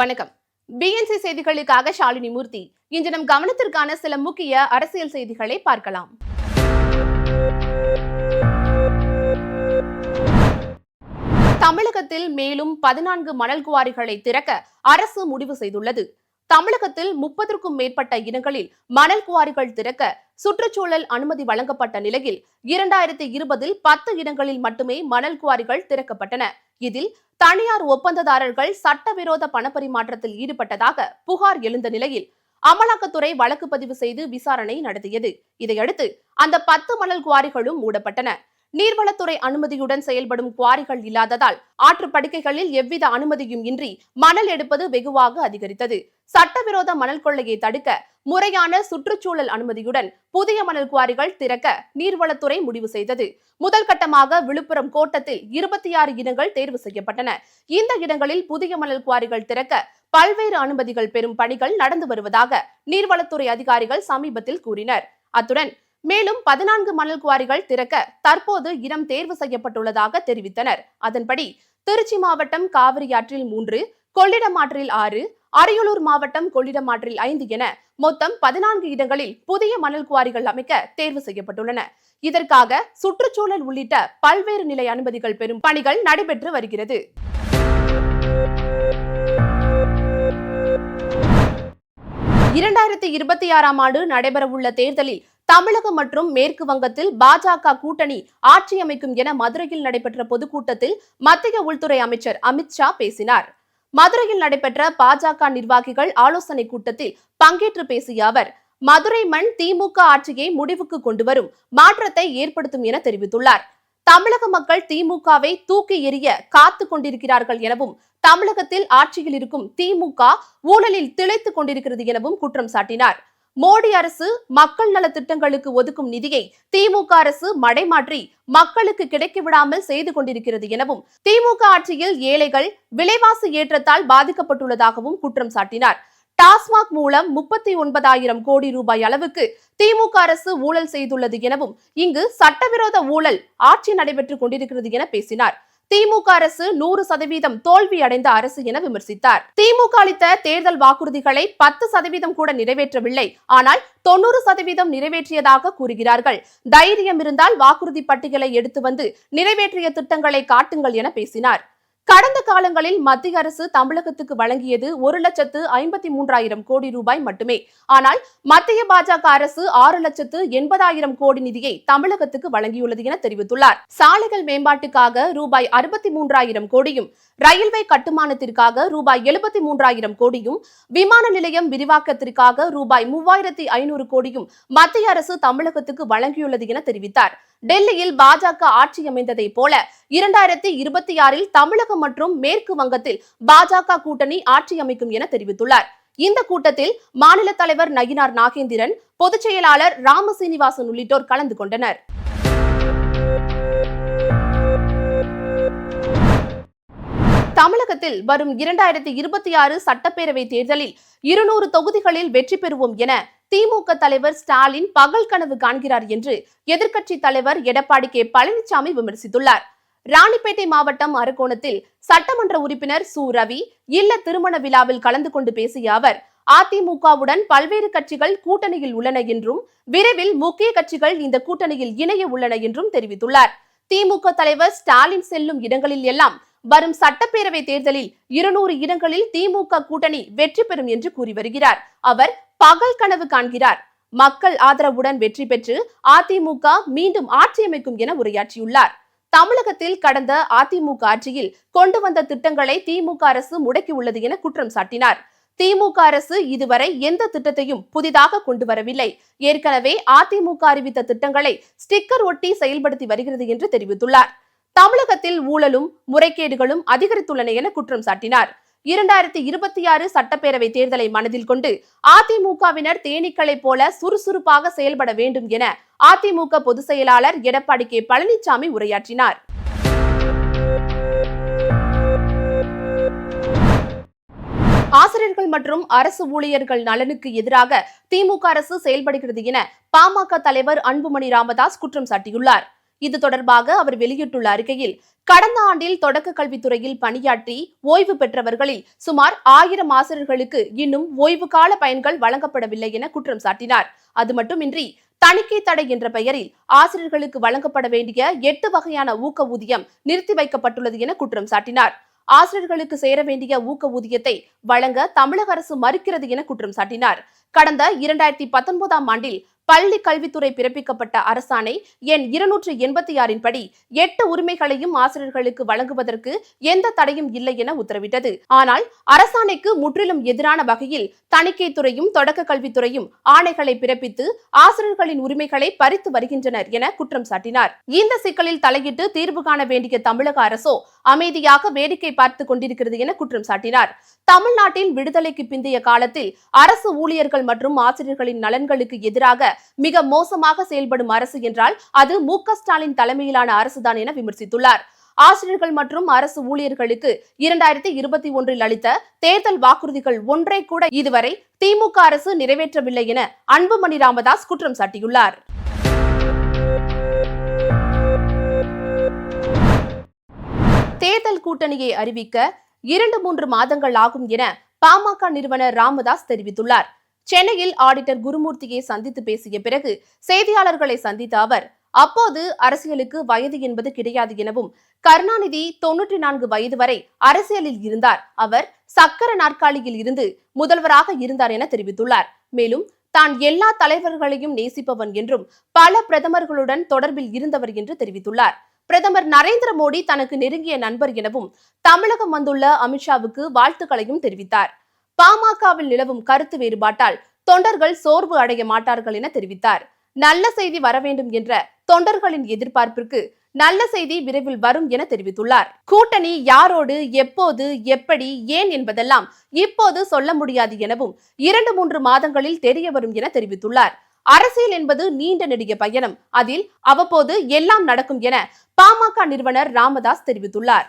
வணக்கம். பிஎன்சி செய்திகளுக்காக ஷாலினி மூர்த்தி. இன்று நம் கவனத்திற்கான சில முக்கிய அரசியல் செய்திகளை பார்க்கலாம். தமிழகத்தில் மேலும் பதினான்கு மணல் குவாரிகளை திறக்க அரசு முடிவு செய்துள்ளது. தமிழகத்தில் முப்பதற்கும் மேற்பட்ட இடங்களில் மணல் குவாரிகள் திறக்க சுற்றுச்சூழல் அனுமதி வழங்கப்பட்ட நிலையில் இரண்டாயிரத்தி இருபதில் பத்து இடங்களில் மட்டுமே மணல் குவாரிகள் திறக்கப்பட்டன. இதில் தனியார் ஒப்பந்ததாரர்கள் சட்டவிரோத பணப்பரிமாற்றத்தில் ஈடுபட்டதாக புகார் எழுந்த நிலையில் அமலாக்கத்துறை வழக்கு பதிவு செய்து விசாரணை நடத்தியது. இதையடுத்து அந்த பத்து மணல் குவாரிகளும் மூடப்பட்டன. நீர்வளத்துறை அனுமதியுடன் செயல்படும் குவாரிகள் இல்லாததால் ஆற்று படுக்கைகளில் எவ்வித அனுமதியும் இன்றி மணல் எடுப்பது வெகுவாக அதிகரித்தது. சட்டவிரோத மணல் கொள்ளையை தடுக்க முறையான சுற்றுச்சூழல் அனுமதியுடன் புதிய மணல் குவாரிகள் திறக்க நீர்வளத்துறை முடிவு செய்தது. முதல் கட்டமாக விழுப்புரம் கோட்டத்தில் இருபத்தி ஆறு இடங்கள் தேர்வு செய்யப்பட்டன. இந்த இடங்களில் புதிய மணல் குவாரிகள் திறக்க பல்வேறு அனுமதிகள் பெறும் பணிகள் நடந்து வருவதாக நீர்வளத்துறை அதிகாரிகள் சமீபத்தில் கூறினர். அத்துடன் மேலும் பதினான்கு மணல் குவாரிகள் திறக்க தற்போது இடம் தேர்வு செய்யப்பட்டுள்ளதாக தெரிவித்தனர். அதன்படி திருச்சி மாவட்டம் காவிரியாற்றில் மூன்று கொள்ளிடம் ஆற்றில் ஆறு அரியலூர் மாவட்டம் கொள்ளிடம் ஆற்றில் ஐந்து என மொத்தம் பதினான்கு இடங்களில் புதிய மணல் குவாரிகள் அமைக்க தேர்வு செய்யப்பட்டுள்ளன. இதற்காக சுற்றுச்சூழல் உள்ளிட்ட பல்வேறு நிலை அனுமதிகள் பெறும் பணிகள் நடைபெற்று வருகிறது. இரண்டாயிரத்தி இருபத்தி ஆறாம் ஆண்டு நடைபெறவுள்ள தேர்தலில் தமிழகம் மற்றும் மேற்கு வங்கத்தில் பாஜக கூட்டணி ஆட்சி அமைக்கும் என மதுரையில் நடைபெற்ற பொதுக்கூட்டத்தில் மத்திய உள்துறை அமைச்சர் அமித்ஷா பேசினார். மதுரையில் நடைபெற்ற பாஜக நிர்வாகிகள் ஆலோசனை கூட்டத்தில் பங்கேற்று பேசிய அவர் மதுரை மண் திமுக ஆட்சியை முடிவுக்கு கொண்டு வரும் மாற்றத்தை ஏற்படுத்தும் என தெரிவித்துள்ளார். தமிழக மக்கள் திமுகவை தூக்கி எறிய காத்து கொண்டிருக்கிறார்கள் எனவும் தமிழகத்தில் ஆட்சியில் இருக்கும் திமுக ஊழலில் திளைத்துக் கொண்டிருக்கிறது எனவும் குற்றம் சாட்டினார். மோடி அரசு மக்கள் நல திட்டங்களுக்கு ஒதுக்கும் நிதியை திமுக அரசு மடைமாற்றி மக்களுக்கு கிடைக்க விடாமல் செய்து கொண்டிருக்கிறது எனவும் திமுக ஆட்சியில் ஏழைகள் விலைவாசி ஏற்றத்தால் பாதிக்கப்பட்டுள்ளதாகவும் குற்றம் சாட்டினார். டாஸ்மாக் மூலம் முப்பத்தி ஒன்பதாயிரம் கோடி ரூபாய் அளவுக்கு திமுக அரசு ஊழல் செய்துள்ளது எனவும் இங்கு சட்டவிரோத ஊழல் ஆட்சி நடைபெற்றுக் கொண்டிருக்கிறது என பேசினார். திமுக அரசு நூறு சதவீதம் தோல்வி அடைந்த அரசு என விமர்சித்தார். திமுக அளித்த தேர்தல் வாக்குறுதிகளை பத்து சதவீதம் கூட நிறைவேற்றவில்லை. ஆனால் தொண்ணூறு சதவீதம் நிறைவேற்றியதாக கூறுகிறார்கள். தைரியம் இருந்தால் வாக்குறுதி பட்டியலை எடுத்து வந்து நிறைவேற்றிய திட்டங்களை காட்டுங்கள் என பேசினார். கடந்த காலங்களில் மத்திய அரசு தமிழகத்துக்கு வழங்கியது ஒரு லட்சத்து ஐம்பத்தி மூன்றாயிரம் கோடி ரூபாய் மட்டுமே. ஆனால் மத்திய பாஜக அரசு ஆறு லட்சத்து எண்பதாயிரம் கோடி நிதியை தமிழகத்துக்கு வழங்கியுள்ளது என தெரிவித்துள்ளார். சாலைகள் மேம்பாட்டுக்காக ரூபாய் அறுபத்தி மூன்றாயிரம் கோடியும் ரயில்வே கட்டுமானத்திற்காக ரூபாய் எழுபத்தி மூன்றாயிரம் கோடியும் விமான நிலையம் விரிவாக்கத்திற்காக ரூபாய் மூவாயிரத்தி ஐநூறு கோடியும் மத்திய அரசு தமிழகத்துக்கு வழங்கியுள்ளது என தெரிவித்தார். டெல்லியில் பாஜக ஆட்சி அமைந்ததை போல இரண்டாயிரத்தி இருபத்தி ஆறில் தமிழகம் மற்றும் மேற்கு வங்கத்தில் பாஜக கூட்டணி ஆட்சி அமைக்கும் என தெரிவித்துள்ளார். இந்த கூட்டத்தில் மாநில தலைவர் நயினார் நாகேந்திரன் பொதுச் செயலாளர் ராமசீனிவாசன் உள்ளிட்டோர் கலந்து கொண்டனர். தமிழகத்தில் வரும் இரண்டாயிரத்தி இருபத்தி ஆறு சட்டப்பேரவை தேர்தலில் இருநூறு தொகுதிகளில் வெற்றி பெறுவோம் என திமுக தலைவர் ஸ்டாலின் பகல் கனவு காண்கிறார் என்று எதிர்க்கட்சி தலைவர் எடப்பாடி கே பழனிசாமி விமர்சித்துள்ளார். ராணிப்பேட்டை மாவட்டம் அரக்கோணத்தில் சட்டமன்ற உறுப்பினர் சு. ரவி இல்ல திருமண விழாவில் கலந்து கொண்டு பேசிய அவர் அதிமுகவுடன் பல்வேறு கட்சிகள் கூட்டணியில் உள்ளன என்றும் விரைவில் முக்கிய கட்சிகள் இந்த கூட்டணியில் இணைய உள்ளன என்றும் தெரிவித்துள்ளார். திமுக தலைவர் ஸ்டாலின் செல்லும் இடங்களில் எல்லாம் வரும் சட்டப்பேரவை தேர்தலில் இருநூறு இடங்களில் திமுக கூட்டணி வெற்றி பெறும் என்று கூறி வருகிறார். அவர் பகல் கனவு காண்கிறார். மக்கள் ஆதரவுடன் வெற்றி பெற்று அதிமுக மீண்டும் ஆட்சி அமைக்கும் என உரையாற்றியுள்ளார். தமிழகத்தில் கடந்த அதிமுக ஆட்சியில் கொண்டு வந்த திட்டங்களை திமுக அரசு முடக்கியுள்ளது என குற்றம் சாட்டினார். திமுக அரசு இதுவரை எந்த திட்டத்தையும் புதிதாக கொண்டு வரவில்லை. ஏற்கனவே அதிமுக அறிவித்த திட்டங்களை ஸ்டிக்கர் ஒட்டி செயல்படுத்தி வருகிறது என்று தெரிவித்துள்ளார். தமிழகத்தில் ஊழலும் முறைகேடுகளும் அதிகரித்துள்ளன என குற்றம் சாட்டினார். இரண்டாயிரத்தி இருபத்தி ஆறு சட்டப்பேரவை தேர்தலை மனதில் கொண்டு அதிமுகவினர் தேனீக்களை போல சுறுசுறுப்பாக செயல்பட வேண்டும் என அதிமுக பொதுச் செயலாளர் எடப்பாடி கே. பழனிசாமி உரையாற்றினார். ஆசிரியர்கள் மற்றும் அரசு ஊழியர்கள் நலனுக்கு எதிராக திமுக அரசு செயல்படுகிறது என பாமக தலைவர் அன்புமணி ராமதாஸ் குற்றம் சாட்டியுள்ளார். இது தொடர்பாக அவர் வெளியிட்டுள்ள அறிக்கையில் கடந்த ஆண்டில் தொடக்க கல்வித்துறையில் பணியாற்றி ஓய்வு பெற்றவர்களில் சுமார் ஆயிரம் ஆசிரியர்களுக்கு இன்னும் ஓய்வு கால பயன்கள் வழங்கப்படவில்லை என குற்றம் சாட்டினார். அது மட்டுமின்றி தணிக்கை தடை என்ற பெயரில் ஆசிரியர்களுக்கு வழங்கப்பட வேண்டிய எட்டு வகையான ஊக்க ஊதியம் நிறுத்தி வைக்கப்பட்டுள்ளது என குற்றம் சாட்டினார். ஆசிரியர்களுக்கு சேர வேண்டிய ஊக்க ஊதியத்தை வழங்க தமிழக அரசு மறுக்கிறது என குற்றம் சாட்டினார். கடந்த இரண்டாயிரத்தி பத்தொன்பதாம் ஆண்டில் பள்ளி கல்வித்துறை பிறப்பிக்கப்பட்ட அரசாணை எண் இருநூற்று எண்பத்தி ஆறின் படி எட்டு உரிமைகளையும் ஆசிரியர்களுக்கு வழங்குவதற்கு எந்த தடையும் இல்லை என உத்தரவிட்டது. ஆனால் அரசாணைக்கு முற்றிலும் எதிரான வகையில் தணிக்கை துறையும் தொடக்க கல்வித்துறையும் ஆணைகளை பிறப்பித்து ஆசிரியர்களின் உரிமைகளை பறித்து வருகின்றனர் என குற்றம் சாட்டினார். இந்த சிக்கலில் தலையிட்டு தீர்வு காண வேண்டிய தமிழக அரசோ அமைதியாக வேடிக்கை பார்த்துக் கொண்டிருக்கிறது என குற்றம் சாட்டினார். தமிழ்நாட்டில் விடுதலைக்கு பிந்தைய காலத்தில் அரசு ஊழியர்கள் மற்றும் ஆசிரியர்களின் நலன்களுக்கு எதிராக மிக மோசமாக செயல்படும் அரசு என்றால் அது மு ஸ்டாலின் தலைமையிலான அரசுதான் என விமர்சித்துள்ளார். ஆசிரியர்கள் மற்றும் அரசு ஊழியர்களுக்கு இரண்டாயிரத்தி இருபத்தி ஒன்றில் அளித்த தேர்தல் வாக்குறுதிகள் ஒன்றை கூட இதுவரை திமுக அரசு நிறைவேற்றவில்லை என அன்புமணி ராமதாஸ் குற்றம் சாட்டியுள்ளார். கூட்டணியை அறிவிக்க இரண்டு மூன்று மாதங்கள் ஆகும் என பாமக நிறுவனர் ராமதாஸ் தெரிவித்துள்ளார். சென்னையில் ஆடிட்டர் குருமூர்த்தியை சந்தித்து பேசிய பிறகு செய்தியாளர்களை சந்தித்த அவர் அப்போது அரசியலுக்கு வயது என்பது கிடையாது எனவும் கருணாநிதி தொன்னூற்றி நான்கு வயது வரை அரசியலில் இருந்தார். அவர் சக்கர நாற்காலியில் இருந்து முதல்வராக இருந்தார் என தெரிவித்துள்ளார். மேலும் தான் எல்லா தலைவர்களையும் நேசிப்பவன் என்றும் பல பிரதமர்களுடன் தொடர்பில் இருந்தவர் என்று தெரிவித்துள்ளார். பிரதமர் நரேந்திர மோடி தனக்கு நெருங்கிய நண்பர் எனவும் தமிழகம் வந்துள்ள அமித்ஷாவுக்கு வாழ்த்துக்களையும் தெரிவித்தார். பாமகவில் நிலவும் கருத்து வேறுபாட்டால் தொண்டர்கள் சோர்வு அடைய மாட்டார்கள் என தெரிவித்தார். நல்ல செய்தி வர வேண்டும் என்ற தொண்டர்களின் எதிர்பார்ப்பிற்கு நல்ல செய்தி விரைவில் வரும் என தெரிவித்துள்ளார். கூட்டணி யாரோடு எப்போது எப்படி ஏன் என்பதெல்லாம் இப்போது சொல்ல முடியாது எனவும் இரண்டு மூன்று மாதங்களில் தெரிய வரும் என தெரிவித்துள்ளார். அரசியல் என்பது நீண்ட நெடிய பயணம். அதில் அவ்வப்போது எல்லாம் நடக்கும் என பாமக நிறுவனர் ராமதாஸ் தெரிவித்துள்ளார்.